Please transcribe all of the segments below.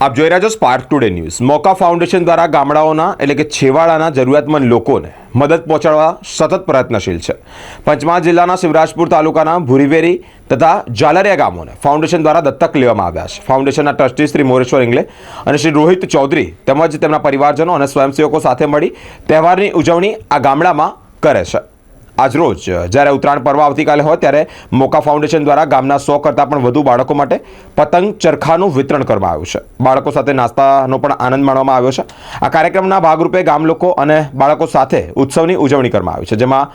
આપ જોઈ રહ્યા છો spark today news Moka foundation દ્વારા ગામડાઓના, એટલે કે છેવાડાના જરૂરિયાતમંદ લોકોને મદદ પહોંચાડવા સતત પ્રયત્નશીલ છે. પંચમહાલ જિલ્લાના શિવરાજપુર તાલુકાના ભુરીવેરી તથા જાલરિયા ગામોને ફાઉન્ડેશન દ્વારા દત્તક લેવામાં આવ્યા છે. ફાઉન્ડેશનના ટ્રસ્ટી શ્રી મોરેશ્વર ઇંગલે અને શ્રી રોહિત ચૌધરી તેમજ તેમના પરિવારજનો અને સ્વયંસેવકો સાથે મળી તહેવારની ઉજવણી આ ગામડામાં કરે છે. આજરોજ જ્યારે ઉત્તરાયણ પર્વ આવતીકાલે હોય ત્યારે મોકા ફાઉન્ડેશન દ્વારા ગામના સો કરતાં પણ વધુ બાળકો માટે પતંગ ચરખાનું વિતરણ કરવામાં આવ્યું છે. બાળકો સાથે નાસ્તાનો પણ આનંદ માણવામાં આવ્યો છે. આ કાર્યક્રમના ભાગરૂપે ગામ લોકો અને બાળકો સાથે ઉત્સવની ઉજવણી કરવામાં આવી છે, જેમાં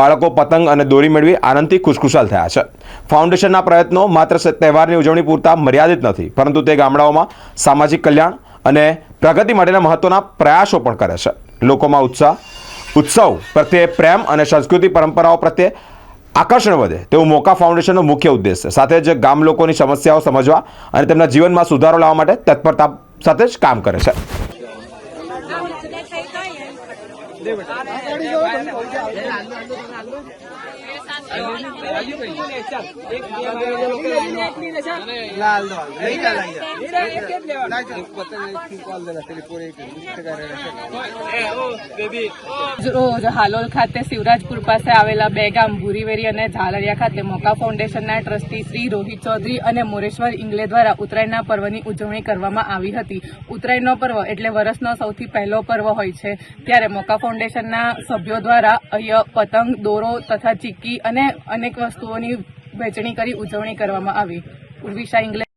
બાળકો પતંગ અને દોરી મેળવી આનંદથી ખુશખુશાલ થયા છે. ફાઉન્ડેશનના પ્રયત્નો માત્ર તહેવારની ઉજવણી પૂરતા મર્યાદિત નથી, પરંતુ તે ગામડાઓમાં સામાજિક કલ્યાણ અને પ્રગતિ માટેના મહત્વના પ્રયાસો પણ કરે છે. લોકોમાં ઉત્સાહ ઉત્સવ પ્રત્યે પ્રેમ અને સંસ્કૃતિ પરંપરાઓ પ્રત્યે આકર્ષણ વધે. તેવું મોકા ફાઉન્ડેશનનો મુખ્ય ઉદ્દેશ છે. સાથે જ ગામ લોકોની સમસ્યાઓ સમજવા અને તેમના જીવનમાં સુધારો લાવવા માટે તત્પરતા સાથે જ કામ કરે છે. રોજ હાલોલ ખાતે શિવરાજપુર પાસે આવેલા બે ગામ ભૂરીવેરી અને ઝાલરિયા ખાતે મોકા ફાઉન્ડેશનના ટ્રસ્ટી શ્રી રોહિત ચૌધરી અને મોરેશ્વર ઇંગલે દ્વારા ઉત્તરાયણના પર્વની ઉજવણી કરવામાં આવી હતી. ઉત્તરાયણનો પર્વ એટલે વર્ષનો સૌથી પહેલો પર્વ હોય છે. ત્યારે મોકા ફાઉન્ડેશનના સભ્યો દ્વારા પતંગ, દોરો તથા ચીક્કી અને અનેક વસ્તુઓની વહેંચણી કરી ઉજવણી કરવામાં આવી. ઉર્વિશા ઇંગલે